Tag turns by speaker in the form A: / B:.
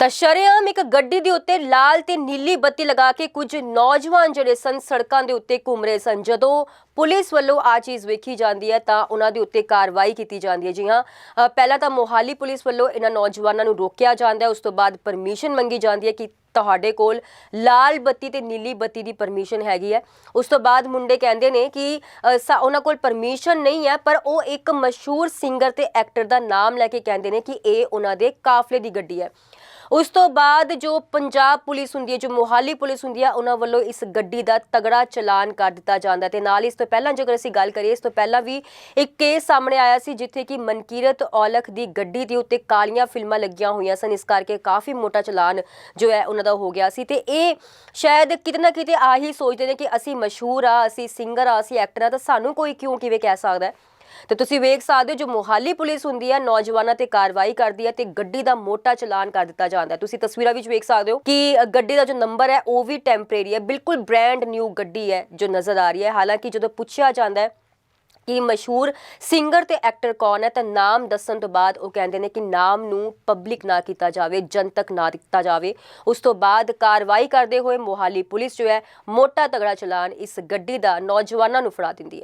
A: ਤਾਂ ਸ਼ਰੇਆਮ ਇੱਕ ਗੱਡੀ ਦੇ ਉੱਤੇ ਲਾਲ ਤੇ ਨੀਲੀ ਬੱਤੀ ਲਗਾ ਕੇ ਕੁਝ ਨੌਜਵਾਨ ਜਿਹੜੇ ਸਨ, ਸੜਕਾਂ ਦੇ ਉੱਤੇ ਘੁੰਮ ਰਹੇ ਸਨ। ਜਦੋਂ ਪੁਲਿਸ ਵੱਲੋਂ ਆ ਚੀਜ਼ ਵੇਖੀ ਜਾਂਦੀ ਹੈ, ਤਾਂ ਉਹਨਾਂ ਦੇ ਉੱਤੇ ਕਾਰਵਾਈ ਕੀਤੀ ਜਾਂਦੀ ਹੈ। ਜੀ ਹਾਂ ਪਹਿਲਾਂ ਤਾਂ ਮੋਹਾਲੀ ਪੁਲਿਸ ਵੱਲੋਂ ਇਹਨਾਂ ਨੌਜਵਾਨਾਂ ਨੂੰ ਰੋਕਿਆ ਜਾਂਦਾ ਹੈ, ਉਸ ਤੋਂ ਬਾਅਦ ਪਰਮਿਸ਼ਨ ਮੰਗੀ ਜਾਂਦੀ ਹੈ ਕਿ ਤੁਹਾਡੇ ਕੋਲ ਲਾਲ ਬੱਤੀ ਤੇ ਨੀਲੀ ਬੱਤੀ ਦੀ ਪਰਮਿਸ਼ਨ ਹੈਗੀ ਹੈ। ਉਸ ਤੋਂ ਬਾਅਦ ਮੁੰਡੇ ਕਹਿੰਦੇ ਨੇ ਕਿ ਸਾ- ਉਹਨਾਂ ਕੋਲ ਪਰਮਿਸ਼ਨ ਨਹੀਂ ਹੈ, ਪਰ ਉਹ ਇੱਕ ਮਸ਼ਹੂਰ ਸਿੰਗਰ ਤੇ ਐਕਟਰ ਦਾ ਨਾਮ ਲੈ ਕੇ ਕਹਿੰਦੇ ਨੇ ਕਿ ਇਹ ਉਹਨਾਂ ਦੇ ਕਾਫਲੇ ਦੀ ਗੱਡੀ ਹੈ। ਉਸ ਤੋਂ ਬਾਅਦ ਜੋ ਪੰਜਾਬ ਪੁਲਿਸ ਹੁੰਦੀ ਹੈ, ਜੋ ਮੋਹਾਲੀ ਪੁਲਿਸ ਹੁੰਦੀ ਹੈ, ਉਹਨਾਂ ਵੱਲੋਂ ਇਸ ਗੱਡੀ ਦਾ ਤਗੜਾ ਚਲਾਨ ਕਰ ਦਿੱਤਾ ਜਾਂਦਾ ਹੈ। ਤੇ ਨਾਲ ਇਸ ਤੋਂ ਪਹਿਲਾਂ ਜੇਕਰ ਅਸੀਂ ਗੱਲ ਕਰੀਏ, ਇਸ ਤੋਂ ਪਹਿਲਾਂ ਵੀ ਇੱਕ ਕੇਸ ਸਾਹਮਣੇ ਆਇਆ ਸੀ, ਜਿੱਥੇ ਕਿ ਮਨਕੀਰਤ ਔਲਖ ਦੀ ਗੱਡੀ ਦੇ ਉੱਤੇ ਕਾਲੀਆਂ ਫਿਲਮਾਂ ਲੱਗੀਆਂ ਹੋਈਆਂ ਸਨ। ਇਸ ਕਰਕੇ ਕਾਫੀ ਮੋਟਾ ਚਲਾਨ ਜੋ ਹੈ ਉਹਨਾਂ ਦਾ ਹੋ ਗਿਆ ਸੀ ਤੇ ਇਹ ਸ਼ਾਇਦ ਕਿਤੇ ਨਾ ਕਿਤੇ ਆਹੀ ਸੋਚਦੇ ਨੇ ਕਿ ਅਸੀਂ ਮਸ਼ਹੂਰ ਆ, ਅਸੀਂ ਸਿੰਗਰ ਆ, ਅਸੀਂ ਐਕਟਰ ਆ, ਤਾਂ ਸਾਨੂੰ ਕੋਈ ਕਿਉਂ ਕਿਵੇਂ ਕਹਿ ਸਕਦਾ ਹੈ? ਤੇ ਤੁਸੀਂ ਵੇਖ ਸਕਦੇ ਹੋ ਜੋ ਮੋਹਾਲੀ ਪੁਲਿਸ ਹੁੰਦੀ ਹੈ ਨੌਜਵਾਨਾਂ ਤੇ ਕਾਰਵਾਈ ਕਰਦੀ ਹੈ ਤੇ ਗੱਡੀ ਦਾ ਮੋਟਾ ਚਲਾਨ ਕਰ ਦਿੱਤਾ ਜਾਂਦਾ ਹੈ। ਤੁਸੀਂ ਤਸਵੀਰਾਂ ਵਿੱਚ ਵੇਖ ਸਕਦੇ ਹੋ ਕਿ ਗੱਡੀ ਦਾ ਜੋ ਨੰਬਰ ਹੈ, ਉਹ ਵੀ ਟੈਂਪਰੇਰੀ ਹੈ, ਬਿਲਕੁਲ ਬ੍ਰਾਂਡ ਨਿਊ ਗੱਡੀ ਹੈ ਜੋ ਨਜ਼ਰ ਆ ਰਹੀ ਹੈ। ਹਾਲਾਂਕਿ ਜਦੋਂ ਪੁੱਛਿਆ ਜਾਂਦਾ ਹੈ ਕਿ ਮਸ਼ਹੂਰ ਸਿੰਗਰ ਤੇ ਐਕਟਰ ਕੌਣ ਹੈ ਤਾਂ ਨਾਮ ਦੱਸਣ ਤੋਂ ਬਾਅਦ ਉਹ ਕਹਿੰਦੇ ਨੇ ਕਿ ਨਾਮ ਨੂੰ ਪਬਲਿਕ ਨਾ ਕੀਤਾ ਜਾਵੇ, ਜਨਤਕ ਨਾ ਦਿੱਤਾ ਜਾਵੇ। ਉਸ ਤੋਂ ਬਾਅਦ ਕਾਰਵਾਈ ਕਰਦੇ ਹੋਏ ਮੋਹਾਲੀ ਪੁਲਿਸ ਜੋ ਹੈ ਮੋਟਾ ਤਗੜਾ ਚਲਾਨ ਇਸ ਗੱਡੀ ਦਾ ਨੌਜਵਾਨਾਂ ਨੂੰ ਫੜਾ ਦਿੰਦੀ ਹੈ।